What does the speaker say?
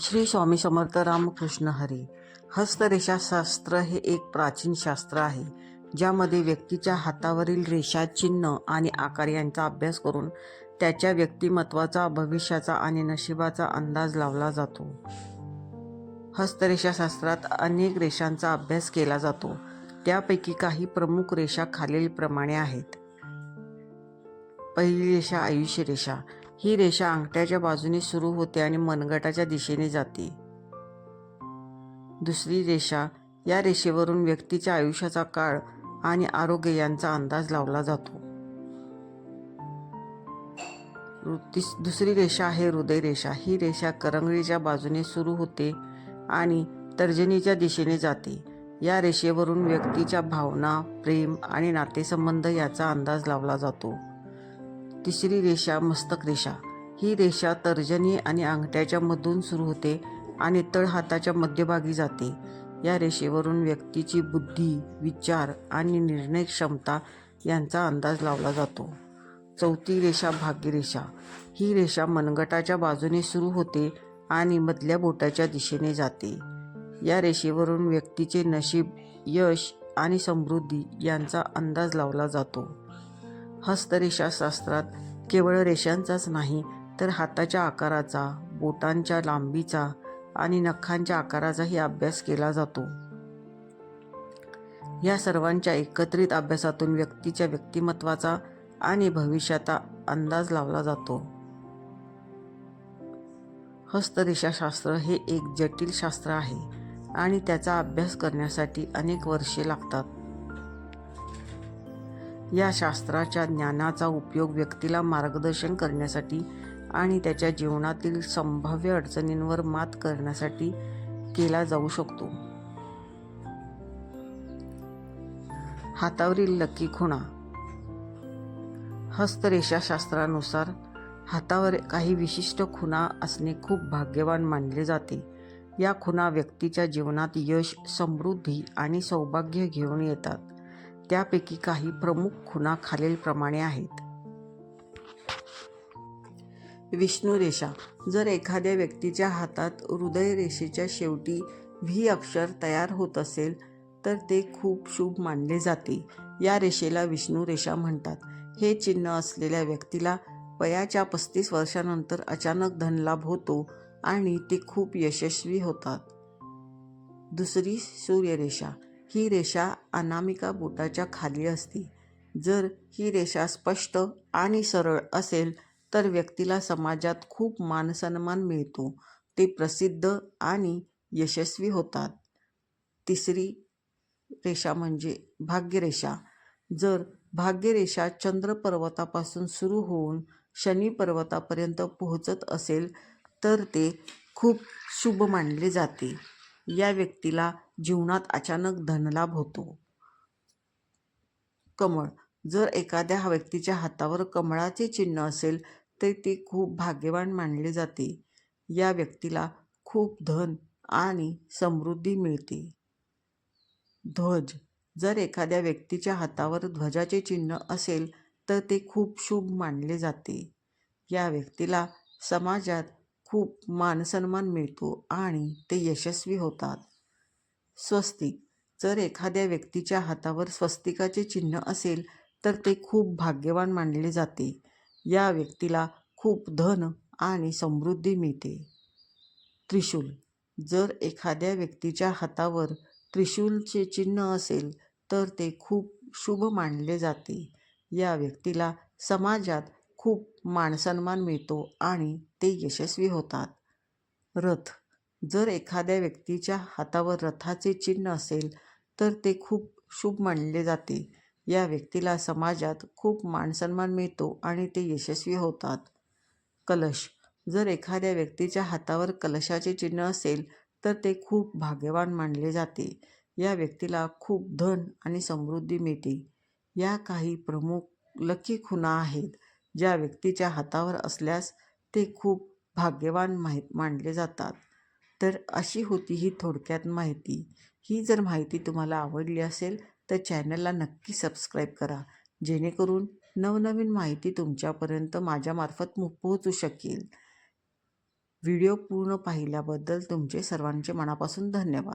श्री स्वामी समर्थ रामकृष्ण हरी हस्तरेषाशास्त्र हे एक प्राचीन शास्त्र आहे ज्यामध्ये व्यक्तीच्या हातावरील रेषा चिन्ह आणि आकार यांचा अभ्यास करून त्याच्या व्यक्तिमत्वाचा भविष्याचा आणि नशिबाचा अंदाज लावला जातो. हस्तरेषाशास्त्रात अनेक रेषांचा अभ्यास केला जातो. त्यापैकी काही प्रमुख रेषा खालीलप्रमाणे आहेत. पहिली रेषा आयुष्य रेषा ही रेषा अंगठ्याच्या बाजूने सुरू होते आणि मनगटाच्या दिशेने जाते. दुसरी रेषा या रेषेवरून व्यक्तीच्या आयुष्याचा काळ आणि आरोग्य यांचा अंदाज लावला जातो. तिस- दुसरी रेषा आहे हृदय रेषा. ही रेषा करंगळीच्या बाजूने सुरू होते आणि तर्जनीच्या दिशेने जाते. या रेषेवरून व्यक्तीच्या भावना प्रेम आणि नातेसंबंध याचा अंदाज लावला जातो. तिसरी रेषा मस्तक रेषा. ही रेषा तर्जनी आणि अंगठ्याच्या मधून सुरू होते आणि तळ हाताच्या मध्यभागी जाते. या रेषेवरून व्यक्तीची बुद्धी विचार आणि निर्णय क्षमता यांचा अंदाज लावला जातो. चौथी रेषा भाग्यरेषा ही रेषा मनगटाच्या बाजूने सुरू होते आणि मधल्या बोटाच्या दिशेने जाते. या रेषेवरून व्यक्तीचे नशीब यश आणि समृद्धी यांचा अंदाज लावला जातो. हस्तरेषाशास्त्रात केवळ रेषांचाच नाही तर हाताच्या आकाराचा बोटांच्या लांबीचा आणि नखांच्या आकाराचाही अभ्यास केला जातो. या सर्वांच्या एकत्रित अभ्यासातून व्यक्तीच्या व्यक्तिमत्वाचा आणि भविष्याचा अंदाज लावला जातो. हस्तरेषाशास्त्र हे एक जटिल शास्त्र आहे आणि त्याचा अभ्यास करण्यासाठी अनेक वर्षे लागतात. या शास्त्राच्या ज्ञानाचा उपयोग व्यक्तीला मार्गदर्शन करण्यासाठी आणि त्याच्या जीवनातील संभाव्य अडचणींवर मात करण्यासाठी केला जाऊ शकतो. हातावरील लकी खुणा. हस्तरेषाशास्त्रानुसार हातावर काही विशिष्ट खुणा असणे खूप भाग्यवान मानले जाते. या खुणा व्यक्तीच्या जीवनात यश समृद्धी आणि सौभाग्य घेऊन येतात. त्यापैकी काही प्रमुख खुणा खालीलप्रमाणे आहेत. विष्णू रेषा. जर एखाद्या व्यक्तीच्या हातात हृदय रेषेच्या शेवटी व्ही अक्षर तयार होत असेल तर ते खूप शुभ मानले जाते. या रेषेला विष्णू रेषा म्हणतात. हे चिन्ह असलेल्या व्यक्तीला वयाच्या पस्तीस वर्षानंतर अचानक धनलाभ होतो आणि ते खूप यशस्वी होतात. दुसरी सूर्यरेषा. ही रेषा अनामिका बोटाच्या खाली असते. जर ही रेषा स्पष्ट आणि सरळ असेल तर व्यक्तीला समाजात खूप मानसन्मान मिळतो. ते प्रसिद्ध आणि यशस्वी होतात. तिसरी रेषा म्हणजे भाग्यरेषा. जर भाग्यरेषा चंद्र पर्वतापासून सुरू होऊन शनी पर्वतापर्यंत पोहोचत असेल तर ते खूप शुभ मानले जाते. या व्यक्तीला जीवनात अचानक धनलाभ होतो. कमळ. जर एखाद्या व्यक्तीच्या हातावर कमळाचे चिन्ह असेल तर ते खूप भाग्यवान मानले जाते. या व्यक्तीला खूप धन आणि समृद्धी मिळते. ध्वज. जर एखाद्या व्यक्तीच्या हातावर ध्वजाचे चिन्ह असेल तर ते खूप शुभ मानले जाते. या व्यक्तीला समाजात खूप मानसन्मान मिळतो आणि ते यशस्वी होतात. स्वस्तिक. जर एखाद्या व्यक्तीच्या हातावर स्वस्तिकाचे चिन्ह असेल तर ते खूप भाग्यवान मानले जाते. या व्यक्तीला खूप धन आणि समृद्धी मिळते. त्रिशूल. जर एखाद्या व्यक्तीच्या हातावर त्रिशूलचे चिन्ह असेल तर ते खूप शुभ मानले जाते. या व्यक्तीला समाजात खूप मानसन्मान मिळतो आणि ते यशस्वी होतात. रथ. जर एखाद्या व्यक्तीच्या हातावर रथाचे चिन्ह असेल तर ते खूप शुभ मानले जाते. या व्यक्तीला समाजात खूप मानसन्मान मिळतो आणि ते यशस्वी होतात. कलश. जर एखाद्या व्यक्तीच्या हातावर कलशाचे चिन्ह असेल तर ते खूप भाग्यवान मानले जाते. या व्यक्तीला खूप धन आणि समृद्धी मिळते. या काही प्रमुख लकी खुणा आहेत. ज्या व्यक्तीच्या हातावर असल्यास ते खूप भाग्यवान माहीत मानले जातात. तर अशी होती ही थोडक्यात माहिती. ही जर माहिती तुम्हाला आवडली असेल तर चॅनलला नक्की सबस्क्राईब करा. जेणेकरून नवनवीन माहिती तुमच्यापर्यंत माझ्यामार्फत पोहोचू शकेल. व्हिडिओ पूर्ण पाहिल्याबद्दल तुमचे सर्वांचे मनापासून धन्यवाद.